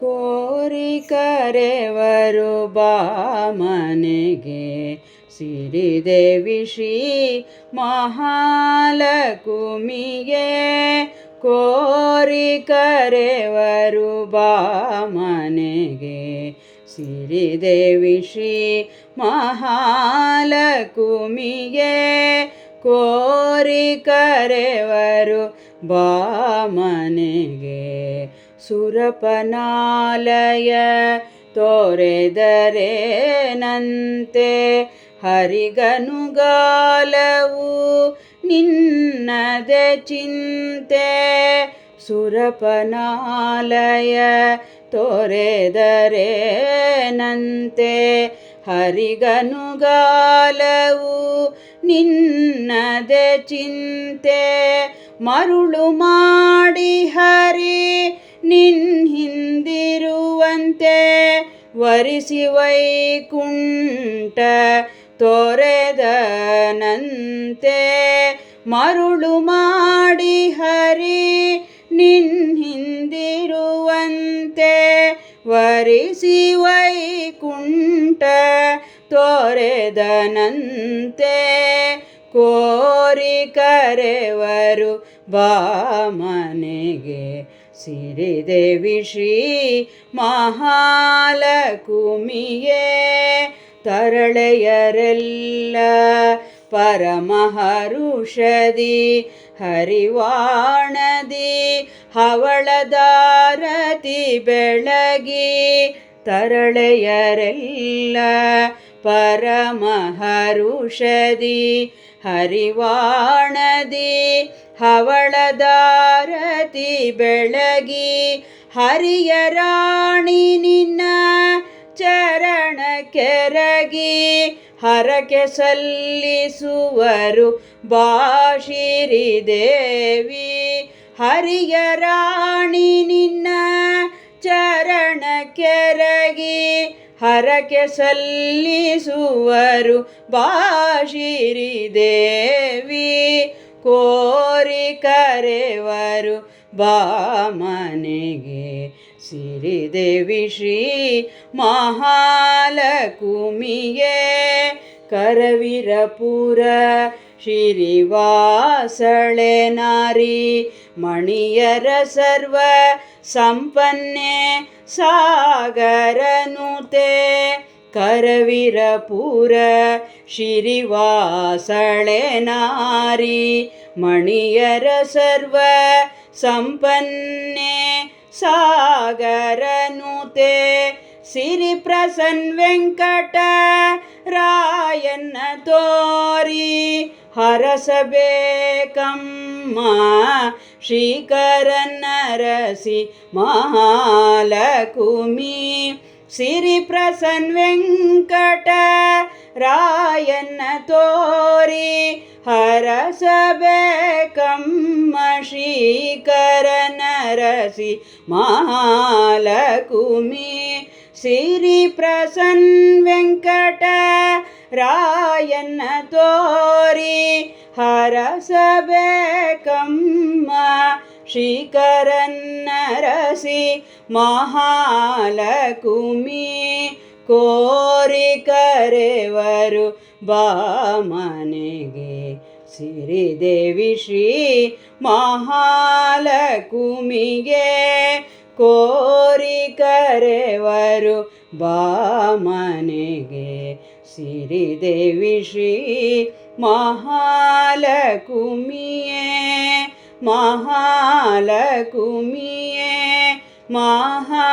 ಕೋರಿ ಕರೆವರು ಬಾ ಮನೆಗೆ ಸಿರಿದೇವಿ ಶ್ರೀ ಮಹಾಲಕುಮಿಗೆ ಕೋರಿ ಕರೆವರು ಬಾ ಮನೆಗೆ ಸಿರಿದೇವಿ ಶ್ರೀ ಮಹಾಲಕುಮಿಗೆ ಕೋರಿ ಕರೆವರು ಬಾ ಮನೆಗೆ ಸುರಪನಾಲಯ ತೋರೆದರೇನಂತೆ? ಹರಿಗನುಗಾಲವು ನಿನ್ನದೆ ಚಿಂತೆ. ಸುರಪನಾಲಯ ತೋರೆದರೇನಂತೆ? ಹರಿಗನುಗಾಲವು ನಿನ್ನದೆ ಚಿಂತೆ. ಮರುಳು ಮಾಡಿ ಹರಿ ನಿನ್ ಹಿಂದಿರುವಂತೆ ವರಿಸಿ ವೈಕುಂಠ ತೊರೆದನಂತೆ ಮರುಳು ಮಾಡಿ ಹರಿ ನಿನ್ ಹಿಂದಿರುವಂತೆ ವರಿಸಿ ವೈಕುಂಠ ತೊರೆದನಂತೆ ಕೋರಿ ಕರೆವರು ಬಾ ಮನೆಗೆ ಸಿರಿದೇವಿ ಶ್ರೀ ಮಹಾಲಕುಮಿಯೇ ತರಳೆಯರೆಲ್ಲ ಪರಮಹರುಷದಿ ಹರಿವಾಣದಿ ಹವಳದಾರತಿ ಬೆಳಗಿ ತರಳೆಯರೆಲ್ಲ ಪರಮಹರುಷದಿ ಹರಿವಾಣದಿ ಹವಳದಾರತಿ ಬೆಳಗಿ ಹರಿಯ ರಾಣಿ ನಿನ್ನ ಚರಣ ಕೆರಗಿ ಹರಕೆ ಸಲ್ಲಿಸುವರು ಬಾಶಿರಿ ದೇವಿ ಹರಿಯ ರಾಣಿ ನಿನ್ನ ಚರಣ ಕೆರಗಿ ಹರಕೆ ಸಲ್ಲಿಸುವರು ಬಾಶಿರಿ ದೇವಿ, ಕೋರಿ ಕರೆವರು ಬಾ ಮನೆಗೆ ಸಿರಿದೇವಿ ಶ್ರೀ ಮಹಾಲಕುಮಿಗೆ ಕರವಿರಪುರ ಶ್ರೀವಾಸಳೆ ನಾರಿ, ಮಣಿಯರ ಸರ್ವ ಸಂಪನ್ನೆ ಸಾಗರನುತೆ ಕರವಿರಪುರ ಶಿರಿವಾಸಳೆ ನಾರಿ ಮಣಿಯರ ಸರ್ವ ಸಂಪನ್ನೆ ಸಾಗರನುತೆ ಸಿರಿ ಪ್ರಸನ್ ವೆಂಕಟ ರಾಯನ್ನ ತೋರಿ. ಹರಸಬೇಕಮ್ಮ. ಶ್ರೀಕರನ್ನರಸಿ ಮಹಾಲಕುಮಿ ಸಿರಿ ಪ್ರಸನ್ ವೆಂಕಟ ರಾಯನ್ನ ತೋರಿ ಹರಸಬೇಕಮ್ಮ. ಶ್ರೀಕರನರಸಿ ಮಹಾಲಕುಮಿ ಸಿರಿ ಪ್ರಸನ್ ವೆಂಕಟ ರಾಯನ್ನ ತೋರಿ ಹರಸಬೇಕಮ್ಮ ಶ್ರೀಕರನ್ನರಸಿ ಮಹಾಲಕುಮಿ ಕೋರಿ ಕರೆವರು ಬಾ ಮನೆಗೆ. ಸಿರಿದೇವಿ ಶ್ರೀ ಮಹಾಲಕುಮಿಗೆ ಕೋರಿ ಕರೆವರು ಬಾ ಮನೆಗೆ. ಸಿರಿದೇವಿ ಶ್ರೀ ಮಹಾಲಕುಮಿಯೇ ಮಹಾಲಕುಮಿಯೇ ಮಹಾಲಕುಮಿಗೆ